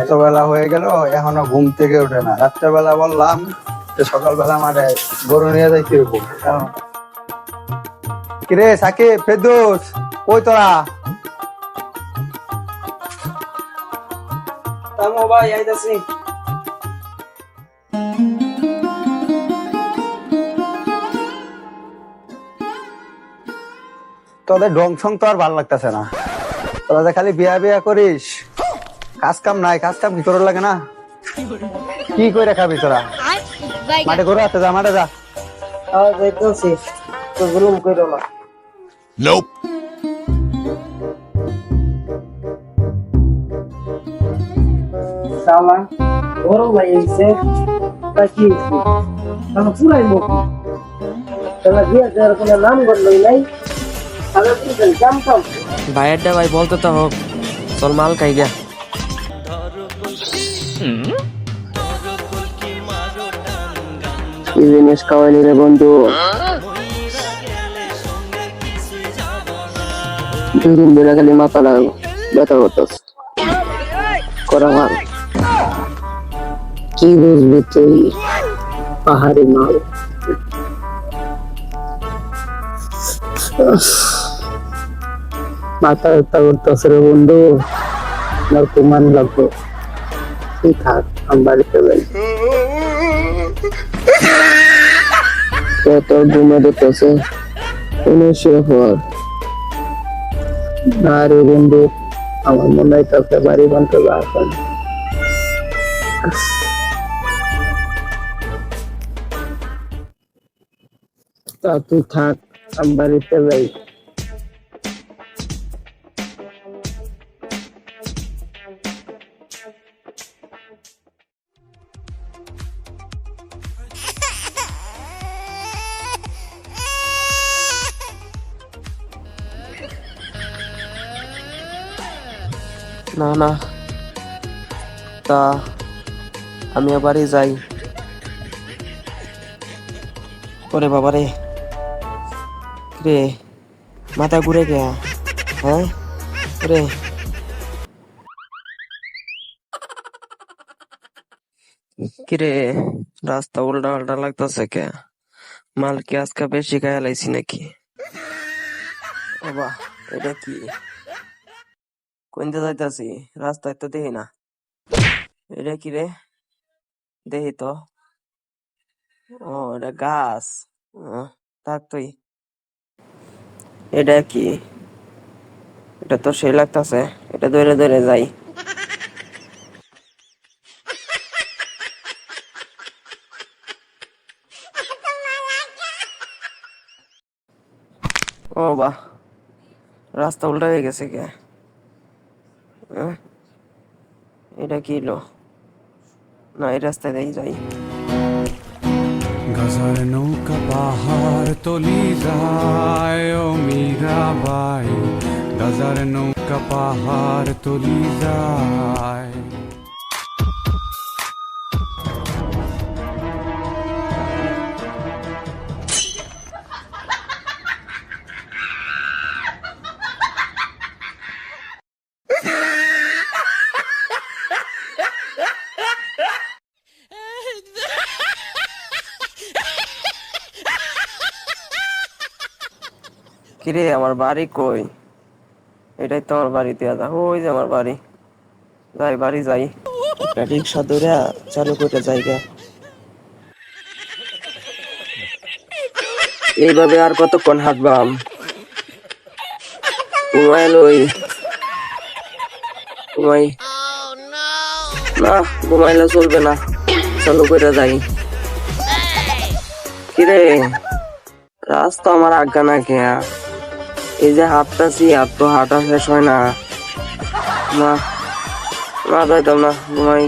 এত বেলা হয়ে গেল এখনও ঘুম থেকে ওঠে না। রাত্রেবেলা বললাম যে সকালবেলা মাঠে গরু নিয়ে যাই কীরকম কিরে সাকিব ফেদুস কই তোরা? ভাই আইতাছি। তোদের ঢং ছং তো আর ভালো লাগতেছে না। তোরা যে খালি বিয়া বিয়া করিস কাজ কাম নাই কাজ কাম কি লাগে না? কি করে খাবি তোরা? মাঠে করে আছে যা মাঠে যা। যাইতেছি। তো জুলুম কইরো না। পুরাই তাহলে বিয়ে দেওয়ার কোনো নাম নাই। জানতাম ভাইয়েরটা ভাই বলতো তো হোক চল মাল খাই গা জিনিস খাওয়াইলি রে বন্ধু। দুদিন ধরে খালি মাথা লাগল ব্যথা করতেছে। করা মাল। কি বুঝবি তুই? পাহাড়ি মাল। মাথা ব্যথা রে বন্ধু। আমার কুমান লাগবে। তুই থাক, আমি বাড়িতে যাই। তোর ঘুমে দিতেছে কোনো শুয়ে পর না রে বন্ধু, আমার মনে হয় তোকে বাড়ি বানতে পারবেন তা তুই থাক, আমি বাড়িতে যাই। না না। তা, আমি আবারই যাই। ওরে বাবা রে রে মাথা ঘুরে গেয়া? হ্যাঁ? রে কিরে, রাস্তা উল্টা পাল্টা লাগতেছে কে? মাল কি আজকে বেশি খাইয়া লাইছি নাকি? বাবা, এটা কি? কোনতে যাইতাছি রাস্তায় তো দেখি না এটা কি রে দেখি তো ও এটা গাছ থাক তুই এটা কি এটা তো সেই লাগতাছে এটা ধরে ধরে যাই ও বাহ রাস্তা উল্টা হয়ে গেছে কে এটা কি লো? না, এই রাস্তায় দিয়ে যাই। গজার নৌকা পাহাড় তলি যায়, ও মীরাবাই গজার নৌকা পাহাড় তলি যায়। কিরে, আমার বাড়ি কই? এটাই তো আমার বাড়িতে আদা। ওই যে আমার বাড়ি। যাই বাড়ি যাই। রিক্সা ধরে চালু করে জায়গা। এইভাবে আর কতক্ষণ হাঁটবাম? ঘুমাই লই। ঘুমাই। না, ঘুমাইলে চলবে না। চালু করে যাই। কিরে, রাস্তা আমার আজ্ঞা না খেয়া এই যে হাঁটতাছি হাত তো হাঁটা শেষ হয় না। না না যাইতাম না ঘুমাই।